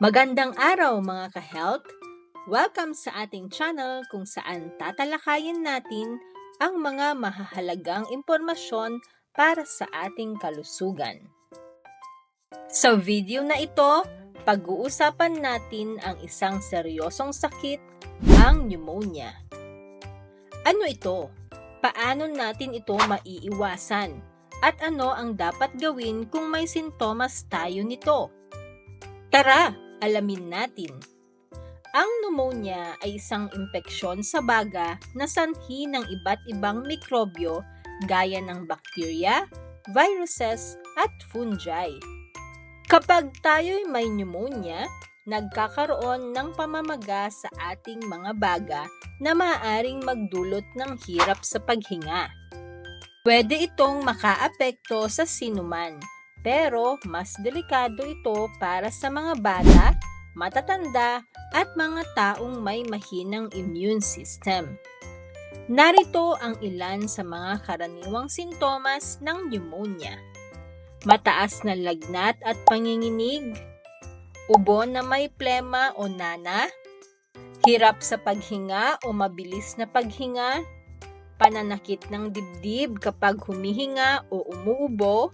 Magandang araw mga ka-health! Welcome sa ating channel kung saan tatalakayin natin ang mga mahahalagang impormasyon para sa ating kalusugan. Sa video na ito, pag-uusapan natin ang isang seryosong sakit, ang pneumonia. Ano ito? Paano natin ito maiiwasan? At ano ang dapat gawin kung may sintomas tayo nito? Tara, alamin natin. Ang pneumonia ay isang impeksyon sa baga na sanhi ng iba't ibang mikrobyo gaya ng bakterya, viruses, at fungi. Kapag tayo'y may pneumonia, nagkakaroon ng pamamaga sa ating mga baga na maaaring magdulot ng hirap sa paghinga. Pwede itong makaapekto sa sinuman, pero mas delikado ito para sa mga bata, matatanda at mga taong may mahinang immune system. Narito ang ilan sa mga karaniwang sintomas ng pneumonia. Mataas na lagnat at panginginig, ubo na may plema o nana, hirap sa paghinga o mabilis na paghinga, pananakit ng dibdib kapag humihinga o umuubo,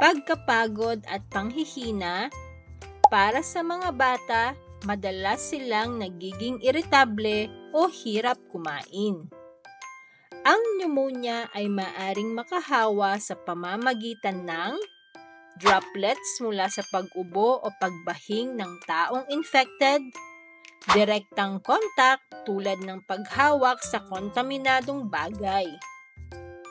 pagkapagod at panghihina, para sa mga bata, madalas silang nagiging iritable o hirap kumain. Ang pneumonia ay maaring makahawa sa pamamagitan ng droplets mula sa pag-ubo o pagbahing ng taong infected, direktang kontak tulad ng paghawak sa kontaminadong bagay.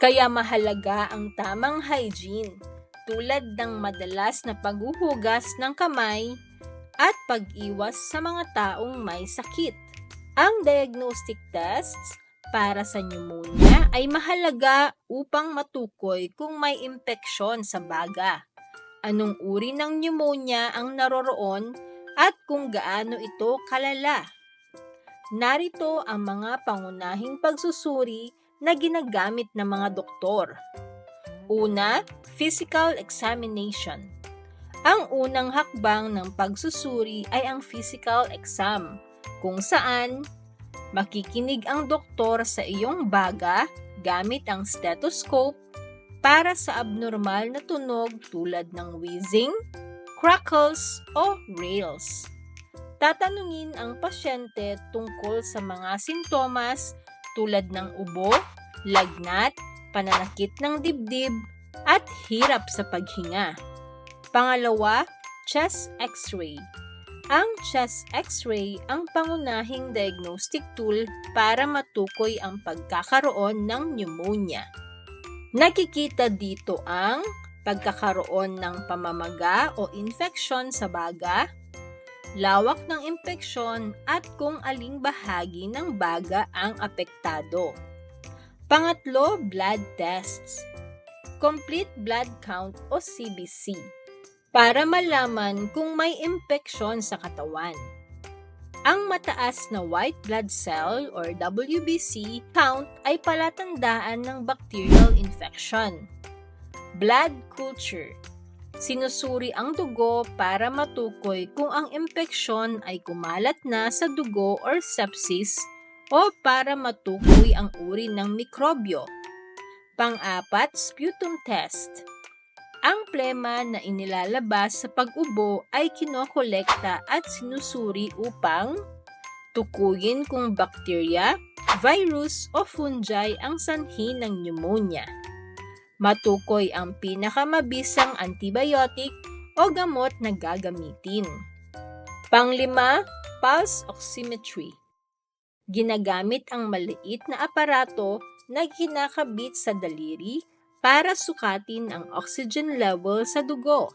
Kaya mahalaga ang tamang hygiene tulad ng madalas na paghuhugas ng kamay at pag-iwas sa mga taong may sakit. Ang diagnostic tests para sa pneumonia ay mahalaga upang matukoy kung may impeksyon sa baga, anong uri ng pneumonia ang naroroon at kung gaano ito kalala. Narito ang mga pangunahing pagsusuri na ginagamit ng mga doktor. Una, physical examination. Ang unang hakbang ng pagsusuri ay ang physical exam, kung saan makikinig ang doktor sa iyong baga gamit ang stethoscope para sa abnormal na tunog tulad ng wheezing, crackles o rails. Tatanungin ang pasyente tungkol sa mga sintomas tulad ng ubo, lagnat, pananakit ng dibdib, at hirap sa paghinga. Pangalawa, chest x-ray. Ang chest x-ray ang pangunahing diagnostic tool para matukoy ang pagkakaroon ng pneumonia. Nakikita dito ang pagkakaroon ng pamamaga o infeksyon sa baga, lawak ng impeksyon at kung aling bahagi ng baga ang apektado. Pangatlo, blood tests. Complete blood count o CBC para malaman kung may impeksyon sa katawan. Ang mataas na white blood cell or WBC count ay palatandaan ng bacterial infection. Blood culture. Sinusuri ang dugo para matukoy kung ang impeksyon ay kumalat na sa dugo or sepsis o para matukoy ang uri ng mikrobyo. Pang-apat, sputum test. Ang plema na inilalabas sa pag-ubo ay kinokolekta at sinusuri upang tukuyin kung bakterya, virus o fungi ang sanhi ng pneumonia. Matukoy ang pinakamabisang antibiotic o gamot na gagamitin. Panglima, pulse oximetry ginagamit ang maliit na aparato na kinakabit sa daliri para sukatin ang oxygen level sa dugo.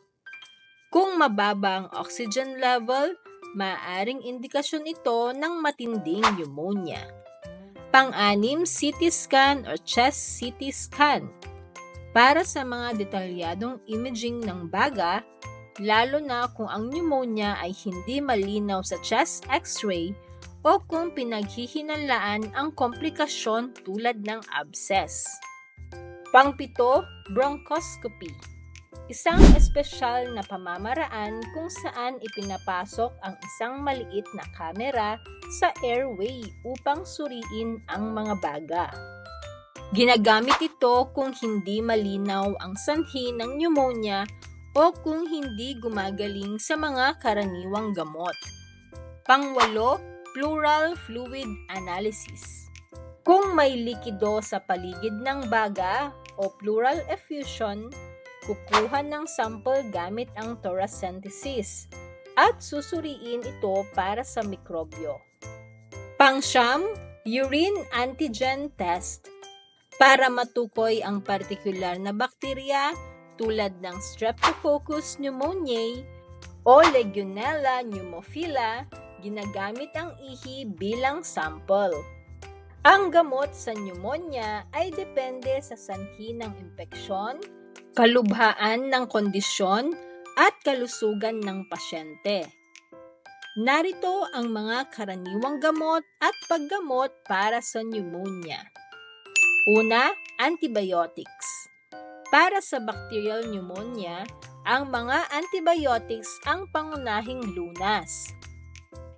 Kung mababa ang oxygen level, maaring indikasyon ito ng matinding pneumonia. Pang-anim, CT scan or chest CT scan. Para sa mga detalyadong imaging ng baga, lalo na kung ang pneumonia ay hindi malinaw sa chest x-ray o kung pinaghihinalaan ang komplikasyon tulad ng abscess. Pangpito, bronchoscopy. isang espesyal na pamamaraan kung saan ipinapasok ang isang maliit na kamera sa airway upang suriin ang mga baga. Ginagamit ito kung hindi malinaw ang sanhi ng pneumonia o kung hindi gumagaling sa mga karaniwang gamot. Pangwalo, pleural fluid analysis. Kung may likido sa paligid ng baga o pleural effusion, kukuha ng sample gamit ang thoracentesis at susuriin ito para sa mikrobyo. Pangsyam, urine antigen test para matukoy ang partikular na bakterya tulad ng Streptococcus pneumoniae o Legionella pneumophila, ginagamit ang ihi bilang sample. Ang gamot sa pneumonia ay depende sa sanhi ng impeksyon, kalubhaan ng kondisyon, at kalusugan ng pasyente. Narito ang mga karaniwang gamot at paggamot para sa pneumonia. Una, antibiotics. Para sa bacterial pneumonia, ang mga antibiotics ang pangunahing lunas.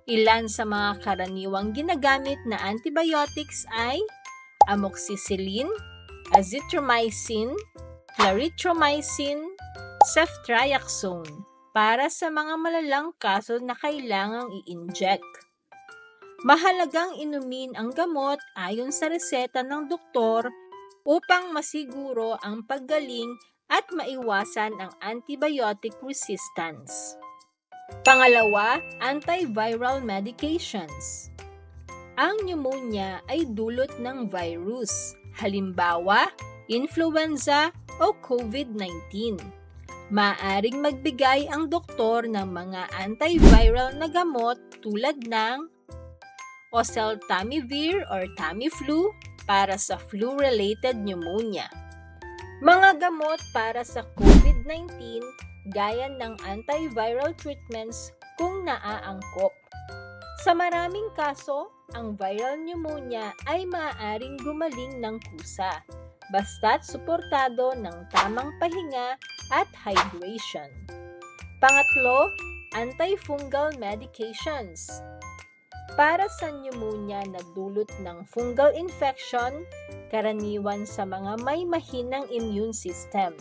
Ilan sa mga karaniwang ginagamit na antibiotics ay amoxicillin, azithromycin, clarithromycin, ceftriaxone para sa mga malalang kaso na kailangang i-inject. Mahalagang inumin ang gamot ayon sa reseta ng doktor upang masiguro ang paggaling at maiwasan ang antibiotic resistance. Pangalawa, antiviral medications. Ang pneumonia ay dulot ng virus, halimbawa, influenza o COVID-19. Maaring magbigay ang doktor ng mga antiviral na gamot tulad ng oseltamivir or Tamiflu para sa flu-related pneumonia. Mga gamot para sa COVID-19 gaya ng antiviral treatments kung naaangkop. Sa maraming kaso, ang viral pneumonia ay maaaring gumaling ng kusa, basta't suportado ng tamang pahinga at hydration. Pangatlo, antifungal medications. Para sa pneumonia na dulot ng fungal infection, karaniwan sa mga may mahinang immune system.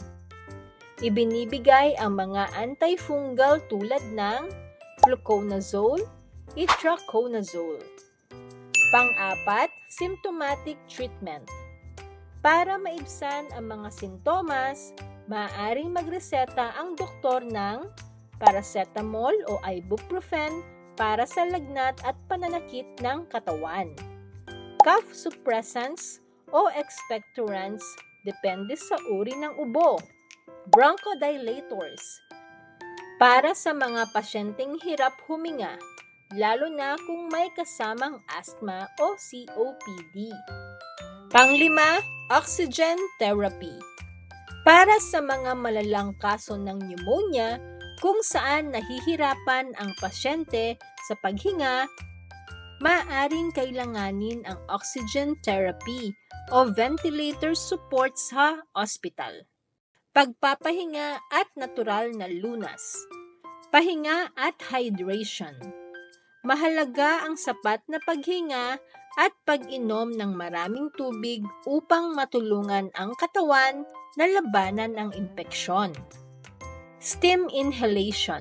Ibinibigay ang mga antifungal tulad ng fluconazole, itraconazole. Pang-apat, symptomatic treatment. Para maibsan ang mga sintomas, maaaring magreseta ang doktor ng paracetamol o ibuprofen para sa lagnat at pananakit ng katawan. Cough suppressants o expectorants depende sa uri ng ubo. Bronchodilators para sa mga pasyenteng hirap huminga, lalo na kung may kasamang asthma o COPD. Panglima, oxygen therapy. Para sa mga malalang kaso ng pneumonia, kung saan nahihirapan ang pasyente sa paghinga, maaring kailanganin ang oxygen therapy o ventilator support sa ospital. Pagpapahinga at natural na lunas. Pahinga at hydration. Mahalaga ang sapat na paghinga at pag-inom ng maraming tubig upang matulungan ang katawan na labanan ang impeksyon. Steam inhalation.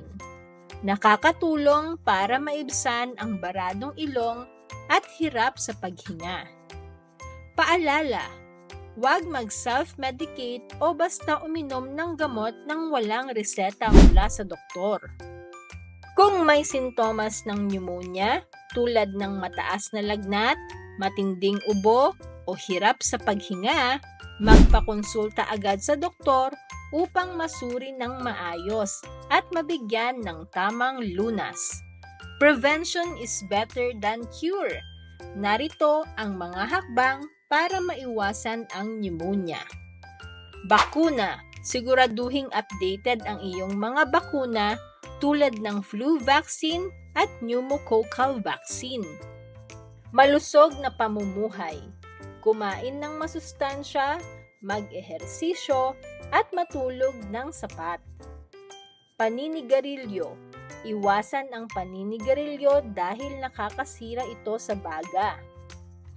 Nakakatulong para maibsan ang baradong ilong at hirap sa paghinga. Paalala, huwag mag-self-medicate o basta uminom ng gamot nang walang reseta mula sa doktor. Kung may sintomas ng pneumonia, tulad ng mataas na lagnat, matinding ubo, o hirap sa paghinga, magpakonsulta agad sa doktor upang masuri ng maayos at mabigyan ng tamang lunas. Prevention is better than cure. Narito ang mga hakbang para maiwasan ang pneumonia. Bakuna. Siguraduhing updated ang iyong mga bakuna tulad ng flu vaccine at pneumococcal vaccine. Malusog na pamumuhay. Kumain ng masustansya, mag-ehersisyo, at matulog ng sapat. Paninigarilyo. Iwasan ang paninigarilyo dahil nakakasira ito sa baga.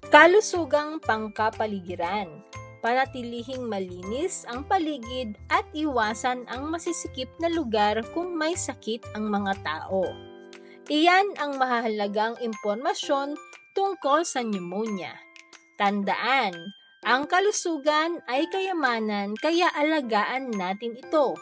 Kalusugang pangkapaligiran. Panatilihing malinis ang paligid at iwasan ang masisikip na lugar kung may sakit ang mga tao. Iyan ang mahalagang impormasyon tungkol sa pneumonia. Tandaan, ang kalusugan ay kayamanan kaya alagaan natin ito.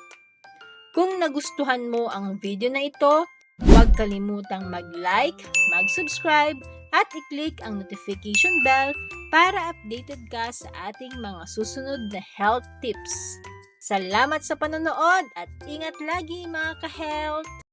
Kung nagustuhan mo ang video na ito, huwag kalimutang mag-like, mag-subscribe, at i-click ang notification bell para updated ka sa ating mga susunod na health tips. Salamat sa panonood at ingat lagi mga ka-health!